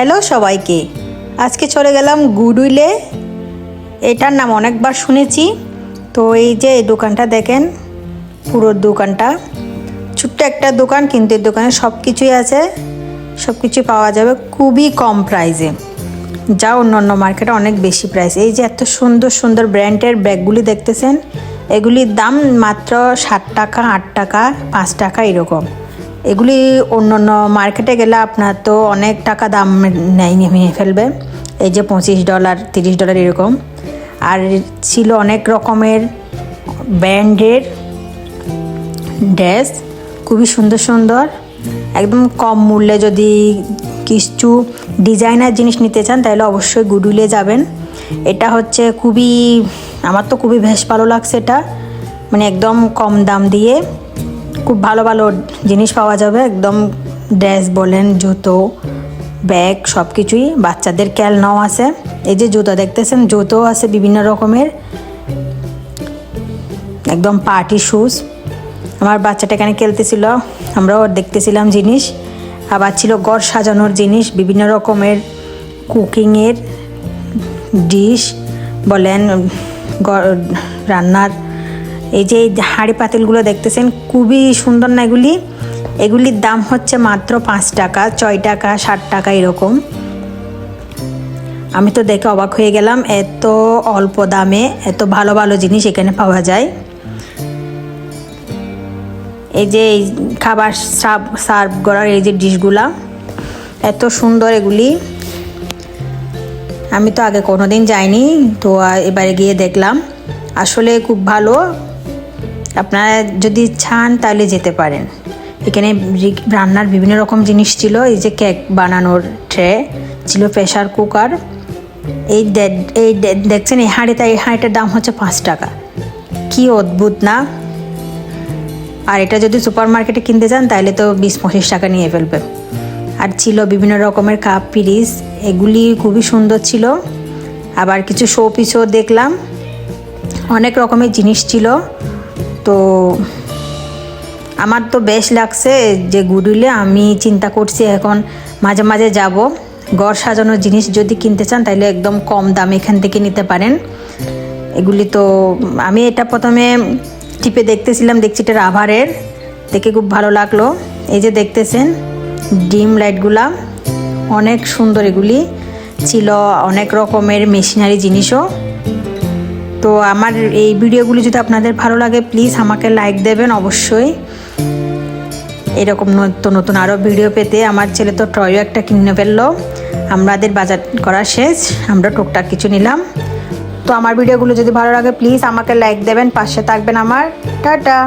Hello সবাইকে। আজকে চলে গেলাম গুডউইলে। এটার নাম অনেকবার শুনেছি। তো এই যে এই দোকানটা দেখেন, পুরো দোকানটা। ছোট্ট একটা দোকান, কিন্তু এই দোকানে সব কিছুই আছে। সব কিছু পাওয়া যাবে খুবই কম প্রাইসে। যা অন্য অন্য মার্কেটে অনেক বেশি প্রাইস। এই যে এত সুন্দর সুন্দর ব্র্যান্ডের ব্যাগগুলি দেখতেছেন, এগুলির দাম মাত্র ষাট টাকা, আট টাকা, পাঁচ টাকা, এরকম। এগুলি অন্য অন্য মার্কেটে গেলে আপনার তো অনেক টাকা দাম নেয় নিয়ে ফেলবে। এই যে পঁচিশ ডলার, তিরিশ ডলার এরকম। আর ছিল অনেক রকমের ব্র্যান্ডের ড্রেস, খুবই সুন্দর সুন্দর। একদম কম মূল্যে যদি কিছু ডিজাইনার জিনিস নিতে চান, তাহলে অবশ্যই গুডউইলে যাবেন। এটা হচ্ছে খুবই, আমার তো খুবই বেশ ভালো লাগছে এটা। মানে একদম কম দাম দিয়ে। খুব ভালো ভালো জিনিস পাওয়া যাবে, একদম ড্রেস বলেন, জুতো, ব্যাগ সব কিছুই বাচ্চাদের খেলনাও আছে। এই যে জুতো দেখতেছেন, জুতোও আছে বিভিন্ন রকমের। একদম পার্টি শুজ আমার বাচ্চাটা এখানে খেলতেছিল, আমরাও দেখতেছিলাম জিনিস। আবার ছিল গড় সাজানোর জিনিস, বিভিন্ন রকমের কুকিংয়ের ডিশ বলেন রান্নার এই যে হাঁড়ি পাতিলগুলো দেখতেছেন, খুবই সুন্দর না এগুলি? এগুলির দাম হচ্ছে মাত্র পাঁচ টাকা, ছয় টাকা ষাট টাকা এরকম। আমি তো দেখে অবাক হয়ে গেলাম, এত অল্প দামে, এত ভালো ভালো জিনিস এখানে পাওয়া যায়। এই যে এই খাবার সার্ভ সার্ভ করার এই যে ডিশগুলা, এত সুন্দর এগুলি। আমি তো আগে কোনোদিন যাইনি, তো এবারে গিয়ে দেখলাম। আসলে খুব ভালো আপনারা যদি চান তাহলে যেতে পারেন। এখানে রান্নার বিভিন্ন রকম জিনিস ছিল, এই যে কেক বানানোর ট্রে ছিল প্রেশার কুকার। এই এই দেখছেন, এই হাঁড়িটা এই হাঁড়িটার দাম হচ্ছে পাঁচ টাকা। কি অদ্ভুত না? আর এটা যদি সুপার মার্কেটে কিনতে যান তাহলে তো বিশ পঁচিশ টাকা নিয়ে ফেলবে। আর ছিল বিভিন্ন রকমের কাপ, পিরিস, এগুলি খুবই সুন্দর ছিল। আবার কিছু শো পিসও দেখলাম। অনেক রকমের জিনিস ছিল। তো আমার তো বেশ লাগছে যে গুডউইলে আমি চিন্তা করছি এখন মাঝে মাঝে যাব। ঘর সাজানোর জিনিস যদি কিনতে চান তাহলে একদম কম দামে এখান থেকে নিতে পারেন। এগুলি তো আমি এটা প্রথমে টিপে দেখতেছিলাম, দেখছি এটা রাভারের দেখে খুব ভালো লাগল। এই যে দেখতেছেন, ডিম লাইটগুলা। অনেক সুন্দর এগুলি। ছিল অনেক রকমের মেশিনারি জিনিসও। তো আমার এই ভিডিওগুলি যদি আপনাদের ভালো লাগে প্লিজ আমাকে লাইক দেবেন অবশ্যই। এরকম নতুন নতুন আরও ভিডিও পেতে আমার ছেলে তো ট্রয়ও একটা কিনে ফেলল। আমাদের বাজার করা শেষ, আমরা টুকটাক কিছু নিলাম। তো আমার ভিডিওগুলো যদি ভালো লাগে প্লিজ আমাকে লাইক দেবেন, পাশে থাকবেন আমার। টাটা!